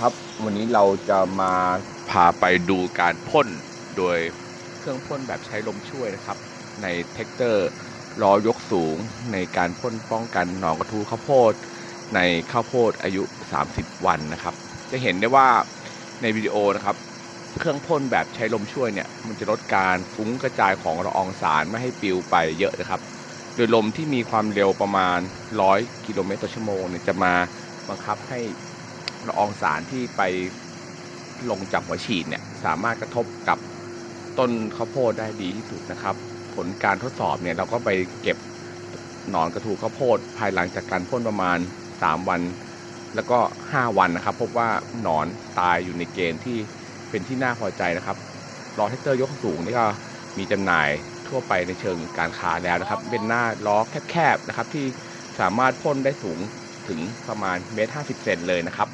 ครับ วันนี้เราจะมาพาไปดูการพ่นโดยเครื่องพ่นแบบใช้ลมช่วยนะครับ ในเทคเตอร์ล้อยกสูงในการพ่นป้องกันหนอนกระทูข้าวโพด ในข้าวโพดอายุ 30 วันนะครับ จะเห็นได้ว่าในวิดีโอนะครับ เครื่องพ่นแบบใช้ลมช่วยเนี่ย มันจะลดการฟุ้งกระจายของละอองสารไม่ให้ปลิวไปเยอะนะครับ โดยลมที่มีความเร็วประมาณ 100 กิโลเมตรต่อชั่วโมงเนี่ยจะมาบังคับให้ ละอองสารที่ไปลงจากหัวฉีดเนี่ยสามารถกระทบกับต้นข้าวโพดได้ดีที่สุดนะครับ ผลการทดสอบเนี่ยเราก็ไปเก็บหนอนกระทูข้าวโพดภายหลังจากการพ่นประมาณ 3 วัน แล้วก็ 5 วันนะครับ พบว่าหนอนตายอยู่ในเกณฑ์ที่เป็นที่น่าพอใจนะครับล้อเทคเตอร์ยกสูงนี่ก็มีจำหน่ายทั่วไปในเชิงการค้าแล้วนะครับ เป็นหน้าล้อแคบๆนะครับที่สามารถพ่นได้สูงถึงประมาณเมตรห้าสิบเซนเลยนะครับ